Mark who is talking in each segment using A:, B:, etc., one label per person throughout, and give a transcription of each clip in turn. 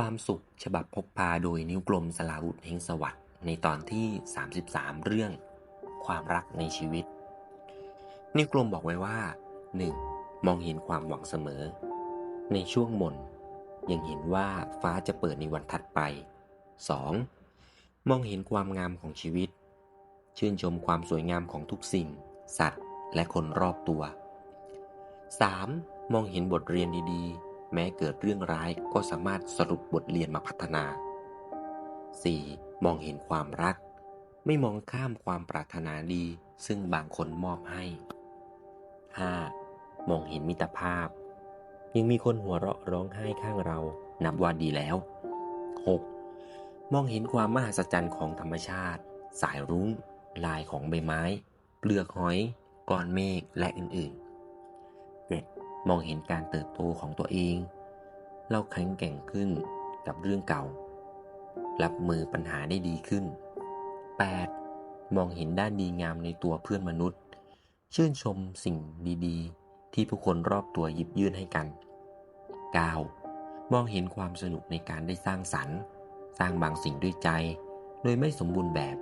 A: ความสุขฉบับพกพาโดยนิ้วกลมสลาวุธเฮงสวัสด์ในตอนที่ 33 เรื่อง ความรักในชีวิต นิ้วกลมบอกไว้ว่า 1. มองเห็นความหวังเสมอ ในช่วงมน ยังเห็นว่าฟ้าจะเปิดในวันถัดไป 2. มองเห็นความงามของชีวิต ชื่นชมความสวยงามของทุกสิ่ง สัตว์ และคนรอบตัว 3. มองเห็นบทเรียนดีๆ แม้เกิดเรื่องร้ายก็สามารถสรุปบทเรียนมาพัฒนา 4. มองเห็นความรัก ไม่มองข้ามความปรารถนาดี ซึ่งบางคนมอบให้ 5. มองเห็นมิตรภาพ ยังมีคนหัวเราะร้องไห้ข้างเรานับว่าดีแล้ว 6. มองเห็นความมหัศจรรย์ของธรรมชาติ สายรุ้ง ลายของใบไม้ เปลือกหอย ก้อนเมฆและอื่นๆ มองเห็นการเติบโตของตัวเอง เราแข็งแกร่งขึ้นกับเรื่องเก่า รับมือปัญหาได้ดีขึ้น 8. มองเห็นด้านดีงามในตัวเพื่อนมนุษย์ ชื่นชมสิ่งดีๆ ที่ผู้คนรอบตัวหยิบยื่นให้กัน 9. มองเห็นความสนุกในการได้สร้างสรรค์ สร้างบางสิ่งด้วยใจ โดยไม่สมบูรณ์แบบ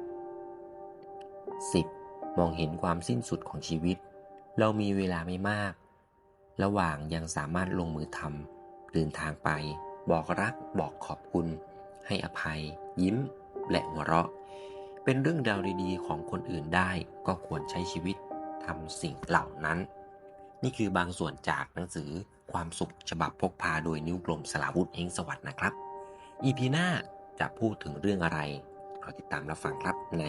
A: 10. มองเห็นความสิ้นสุดของชีวิต เรามีเวลาไม่มาก ระหว่างยังสามารถลงมือทำเดินทางไป บอกรัก บอกขอบคุณ ให้อภัย ยิ้ม และหัวเราะ เป็นเรื่องราวดีๆ ของคนอื่นได้ก็ควรใช้ชีวิตทำสิ่งเหล่านั้น นี่คือบางส่วนจากหนังสือความสุขฉบับพกพาโดยนิ้วกลมสลาวุธเฮงสวัสดนะครับ อีพีหน้าจะพูดถึงเรื่องอะไรรอติดตามรับฟังครับใน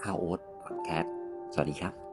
A: ข้าวโอ๊ตพอดแคสต์สวัสดีครับ